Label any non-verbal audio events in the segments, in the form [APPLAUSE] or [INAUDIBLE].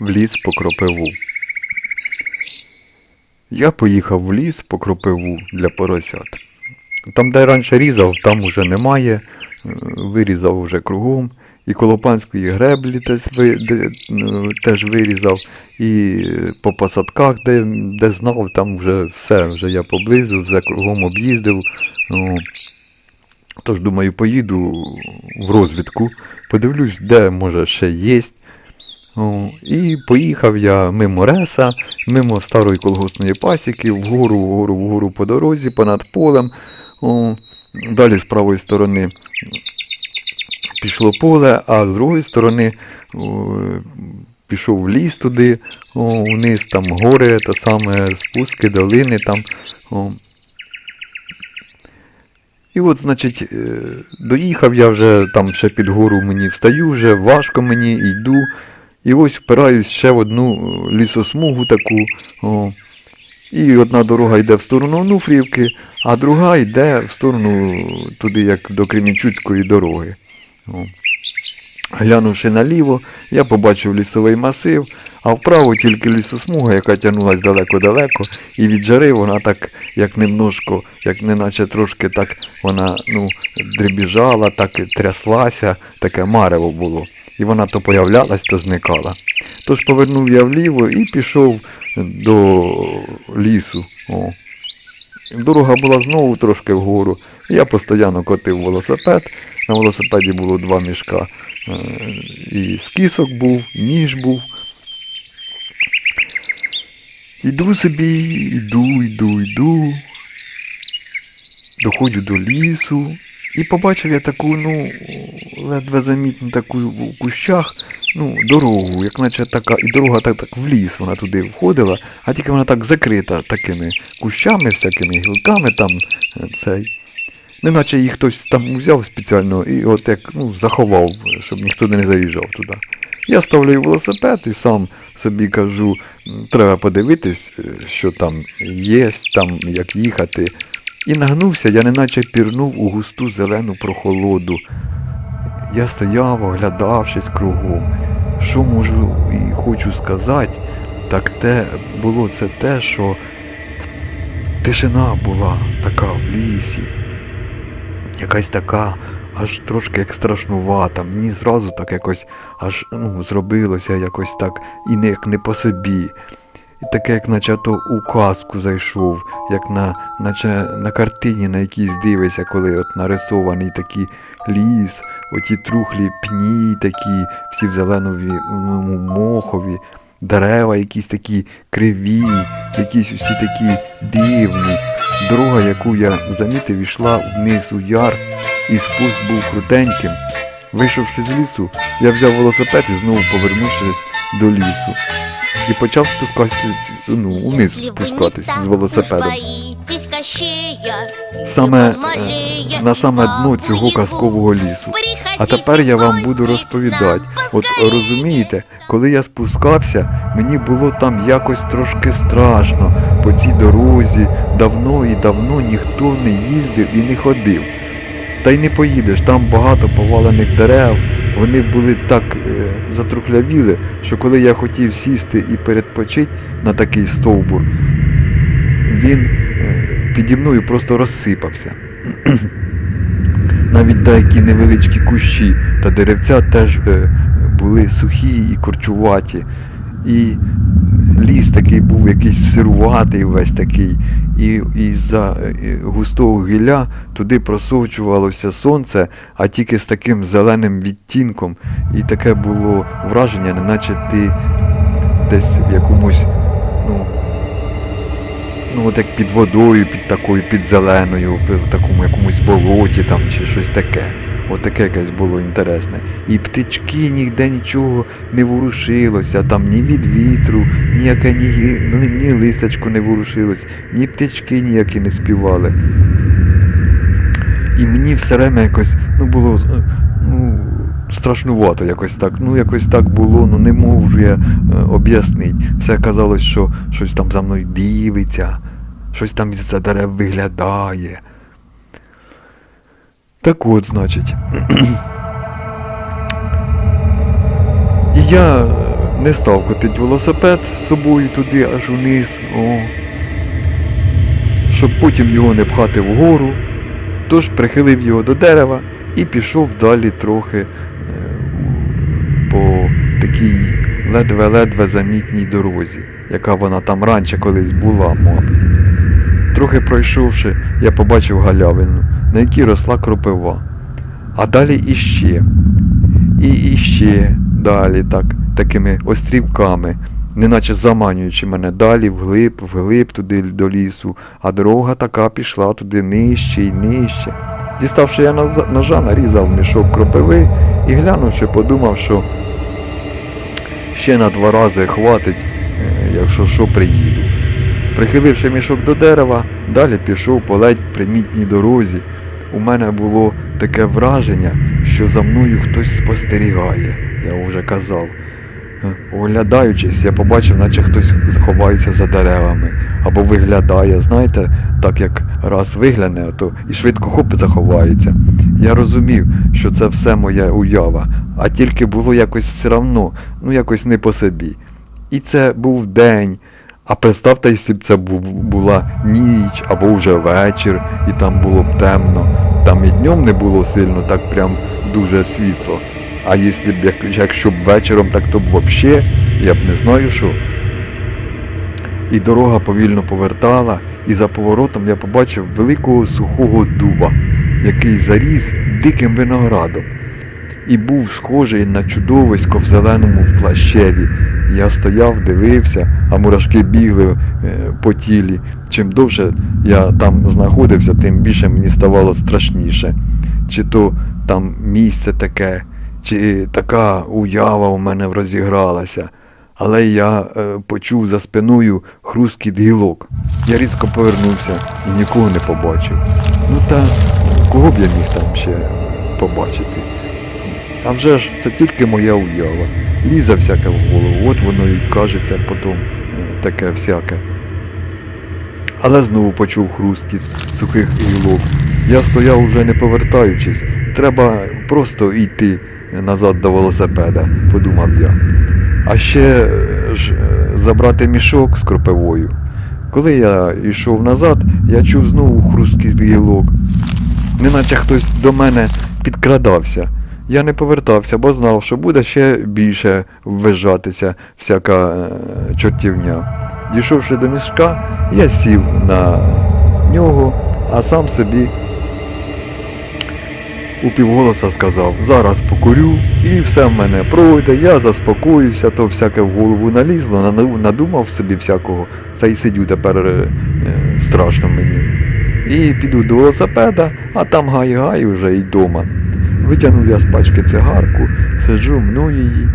в ліс по кропиву. Я поїхав в ліс по кропиву для поросят. Там, де раніше різав, там уже немає. Е, Вирізав вже кругом. І колопанської греблі е, теж вирізав. І е, по посадках, де, де знав, там вже все, вже я поблизу, все кругом об'їздив. Ну, Тож, думаю, поїду в розвідку, подивлюсь, де може ще є. О, і поїхав я мимо Реса, мимо старої колгоспної пасіки, вгору, вгору, вгору по дорозі, понад полем. Далі з правої сторони пішло поле, а з другої сторони пішов в ліс туди, вниз там гори, та саме спуски, долини там. І от, значить, е, доїхав я вже там ще під гору мені встаю, вже важко мені, йду. І ось впираюсь ще в одну е, лісосмугу таку. О. І одна дорога йде в сторону Онуфрівки, а друга йде в сторону туди, як до Кремінчуцької дороги. О. Глянувши наліво, я побачив лісовий масив, а вправо тільки лісосмуга, яка тягнулась далеко-далеко, і від жари вона так, як немножко, як неначе трошки так вона ну, дребіжала, так тряслася, таке марево було. І вона то появлялась, то зникала. Тож повернув я вліво і пішов до лісу. О. Дорога була знову трошки вгору. Я постійно котив велосипед. На велосипеді було два мішка. Е, І скісок був, ніж був. Іду собі, йду, йду, йду. Доходжу до лісу. І побачив я таку, ну, ледве замітну таку в кущах, ну, дорогу, як наче така, і дорога так, так в ліс вона туди входила, а тільки вона так закрита такими кущами, всякими гілками там е, цей. Неначе їх хтось там взяв спеціально і от як ну, заховав, щоб ніхто не заїжджав туди. Я ставлю велосипед і сам собі кажу, треба подивитись, е, що там є, там як їхати. І нагнувся, я неначе пірнув у густу зелену прохолоду. Я стояв, оглядавшись кругом. Що можу і хочу сказати, так те було це те, що тишина була така в лісі. Якась така, аж трошки як страшнувата. Мені зразу так якось аж ну, зробилося якось так і не, як не по собі. І таке, як наче то у казку зайшов, як на, наче на картині на якійсь дивишся, коли от нарисований такий ліс, оті трухлі пні такі, всі в зеленому мохові, дерева якісь такі криві, якісь усі такі дивні. Дорога, яку я замітив, йшла вниз у яр, і спуск був крутеньким. Вийшовши з лісу, я взяв велосипед і знову повернувшись до лісу. І почав спускатися ну, униз спускатись з велосипедом. Саме е, на саме дно цього казкового лісу. А тепер я вам буду розповідати. От розумієте, коли я спускався, мені було там якось трошки страшно. По цій дорозі давно і давно ніхто не їздив і не ходив. Та й не поїдеш, там багато повалених дерев, вони були так е, затрухлявіли, що коли я хотів сісти і передпочити на такий стовбур, він е, піді мною просто розсипався. [CLEARS THROAT] Навіть деякі невеличкі кущі та деревця теж е, були сухі і корчуваті. І ліс такий був якийсь сируватий весь такий, і із-за густого гілля туди просочувалося сонце, а тільки з таким зеленим відтінком. І таке було враження, неначе ти десь в якомусь, ну, ну от як під водою, під такою, під зеленою, в такому якомусь болоті там чи щось таке. От таке якесь було інтересне. І птички ніде нічого не ворушилося, там ні від вітру, ніяке ні, ні листочко не ворушилось, ні птички ніякі не співали. І мені все время якось ну, було е, ну, страшнувато якось так. Ну, якось так було, ну не можу я е, об'яснити. Все казалось, що щось там за мною дивиться, щось там із-за дерев виглядає. Так от, значить. І я е, не став котить велосипед з собою туди аж униз, о, щоб потім його не пхати вгору. Тож прихилив його до дерева і пішов далі трохи е, по такій ледве-ледве замітній дорозі, яка вона там раніше колись була, мабуть. Трохи пройшовши, я побачив галявину, на якій росла кропива. А далі іще. І іще далі, так, такими острівками, неначе заманюючи мене далі, вглиб, вглиб туди до лісу, а дорога така пішла туди нижче і нижче. Діставши я ножа, нарізав мішок кропиви і глянувши, подумав, що ще на два рази хватить, е, якщо що приїду. Прихиливши мішок до дерева, далі пішов по ледь примітній дорозі. У мене було таке враження, що за мною хтось спостерігає, я вже казав. Е, Оглядаючись, я побачив, наче хтось заховається за деревами або виглядає, знаєте, так як раз вигляне, то і швидко хоп заховається. Я розумів, що це все моя уява, а тільки було якось все равно, ну якось не по собі. І це був день. А представте, якщо б це була ніч або вже вечір, і там було б темно. Там і днем не було сильно, так прям дуже світло. А якщо б якщо б вечором, так то б взагалі, я б не знаю що. І дорога повільно повертала, і за поворотом я побачив великого сухого дуба, який заріс диким виноградом. І був схожий на чудовисько в зеленому плащеві. Я стояв, дивився, а мурашки бігли е, по тілі. Чим довше я там знаходився, тим більше мені ставало страшніше. Чи то там місце таке, чи така уява у мене розігралася. Але я е, почув за спиною хрускіт гілок. Я різко повернувся і нікого не побачив. Ну та кого б я міг там ще побачити? А вже ж це тільки моя уява. Лізе всяке в голову, от воно і кажеться потім е, таке всяке. Але знову почув хрускіт сухих гілок. Я стояв уже не повертаючись. Треба просто йти назад до велосипеда, подумав я. А ще е, ж е, забрати мішок з кропивою. Коли я йшов назад, я чув знову хрусткіт гілок. Неначе хтось до мене підкрадався. Я не повертався, бо знав, що буде ще більше ввижатися всяка е, чортівня. Дійшовши до мішка, я сів на нього, а сам собі упівголоса сказав, зараз покурю і все в мене пройде, я заспокоюся, то всяке в голову налізло, надумав собі всякого, та й сидю тепер е, страшно мені. І піду до велосипеда, а там гай-гай вже й дома. Витягнув я з пачки цигарку, сиджу, мну її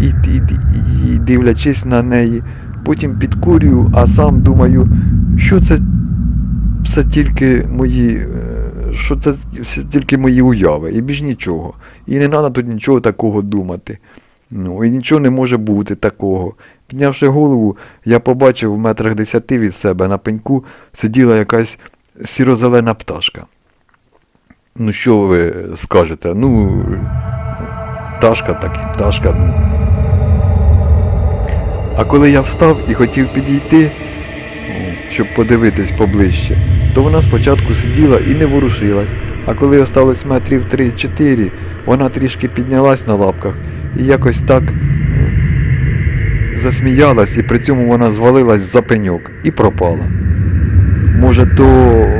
і, і, і, і дивлячись на неї, потім підкурюю, а сам думаю, що це все тільки мої. е, Що це все тільки мої уяви, і більш нічого. І не треба тут нічого такого думати. Ну, і нічого не може бути такого. Піднявши голову, я побачив в метрах десяти від себе на пеньку сиділа якась сіро-зелена пташка. Ну, що ви скажете? Ну, пташка так і пташка. А коли я встав і хотів підійти, щоб подивитись поближче, то вона спочатку сиділа і не ворушилась, а коли осталось метрів 3-4, вона трішки піднялась на лапках і якось так е, засміялась, і при цьому вона звалилась за пеньок і пропала. Може, то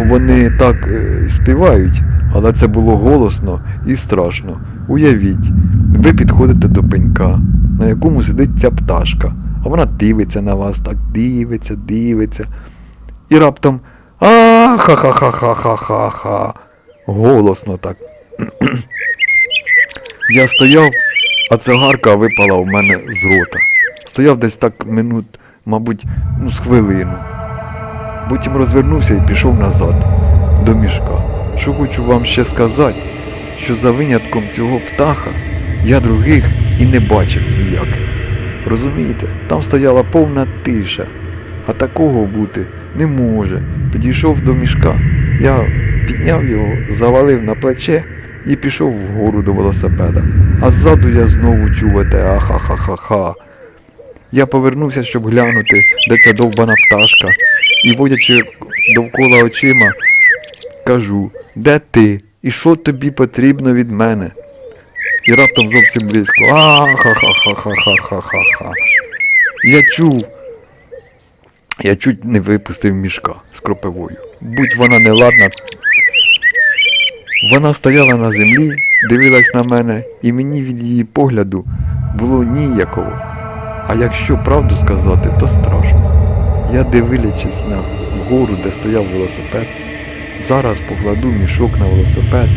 вони так е, співають, але це було голосно і страшно. Уявіть, ви підходите до пенька, на якому сидить ця пташка, а вона дивиться на вас, так дивиться, дивиться. І раптом а ха ха ха ха ха ха ха Голосно так. [CLEARS THROAT] Я стояв, а цигарка випала в мене з рота. Стояв десь так минут, мабуть, ну, з хвилину. Потім розвернувся і пішов назад, до мішка. Що хочу вам ще сказати, що за винятком цього птаха я других і не бачив ніяких. Розумієте, там стояла повна тиша, а такого бути не може. Підійшов до мішка. Я підняв його, завалив на плече і пішов вгору до велосипеда. А ззаду я знову чув те ахахахаха. Я повернувся, щоб глянути, де ця довбана пташка, і водячи довкола очима, кажу, де ти і що тобі потрібно від мене? І раптом зовсім близько. А-ха-ха-ха-ха-ха-ха-ха. Я чув. Я чуть не випустив мішка з кропивою. Будь вона неладна. Вона стояла на землі, дивилась на мене, і мені від її погляду було ніяково. А якщо правду сказати, то страшно. Я дивлячись на вгору, де стояв велосипед зараз покладу мішок на велосипед.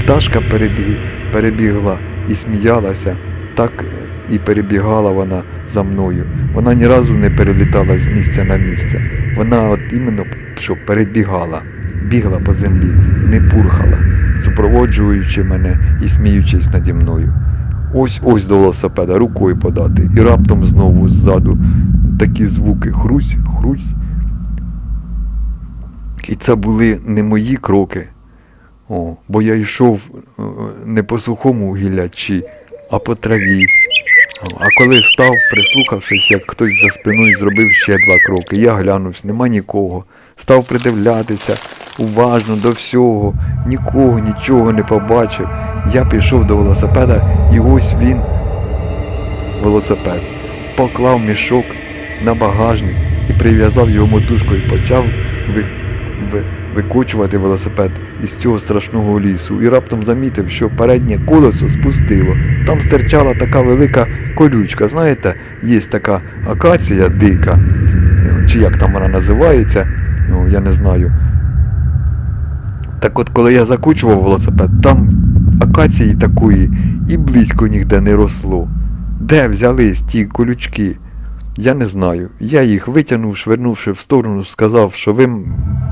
Пташка перебіг, перебігла і сміялася, так е, і перебігала вона за мною. Вона ні разу не перелітала з місця на місце. Вона от іменно що перебігала, бігла по землі, не пурхала, супроводжуючи мене і сміючись наді мною. Ось ось до велосипеда рукою подати, і раптом знову ззаду такі звуки хрусь, хрусь. І це були не мої кроки, о, бо я йшов е, не по сухому гіллячі, а по траві. А коли став, прислухавшись, як хтось за спиною зробив ще два кроки, я глянувся, нема нікого. Став придивлятися уважно до всього, нікого, нічого не побачив. Я пішов до велосипеда, і ось він, велосипед, поклав мішок на багажник і прив'язав його мотузкою почав ви, ви, викочувати велосипед із цього страшного лісу і раптом замітив, що переднє колесо спустило. Там стирчала така велика колючка. Знаєте, є така акація дика, е, чи як там вона називається, ну, я не знаю. Так от, коли я закучував велосипед, там акації такої і близько ніде не росло. Де взялись ті колючки? Я не знаю. Я їх витягнув, швирнувши в сторону, сказав, що ви,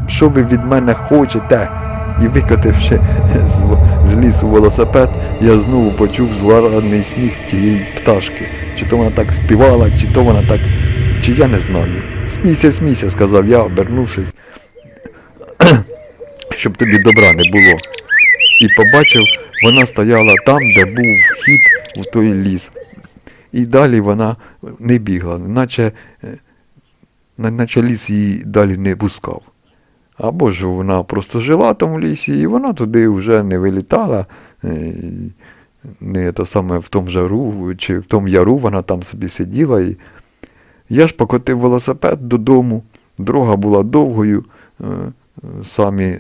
що ви від мене хочете. І викотивши з, з лісу велосипед, я знову почув злорадний сміх тієї пташки. Чи то вона так співала, чи то вона так. чи я не знаю. Смійся, смійся, сказав я, обернувшись, [CLEARS THROAT] щоб тобі добра не було. І побачив, вона стояла там, де був вхід у той ліс. І далі вона не бігла, наче, е, наче ліс її далі не пускав. Або ж вона просто жила там в лісі, і вона туди вже не вилітала, е, не те саме в тому жару, чи в тому яру вона там собі сиділа. І... Я ж покотив велосипед додому, дорога була довгою, е, самі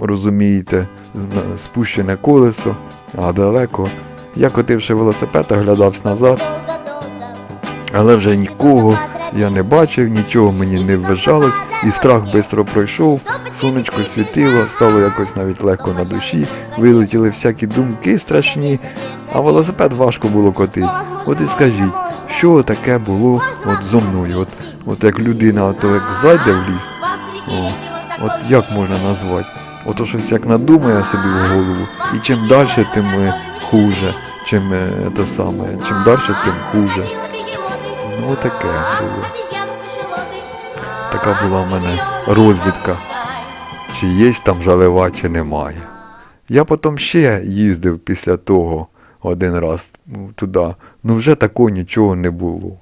розумієте, спущене колесо, а далеко. Я котивши велосипед, оглядався назад, але вже нікого я не бачив, нічого мені не вважалось, і страх швидко пройшов, сонечко світило, стало якось навіть легко на душі, вилетіли всякі думки страшні, а велосипед важко було котити. От і скажіть, що таке було от зо мною? От, от як людина, от як зайде в ліс, о, от як можна назвати? Ото щось як надумає собі в голову, і чим далі, тим е, хуже, чим е, те саме, чим далі, тим хуже. Ну таке було. Така була в мене розвідка, чи є там жалева, чи немає. Я потім ще їздив після того один раз ну, туди. Ну вже такого нічого не було.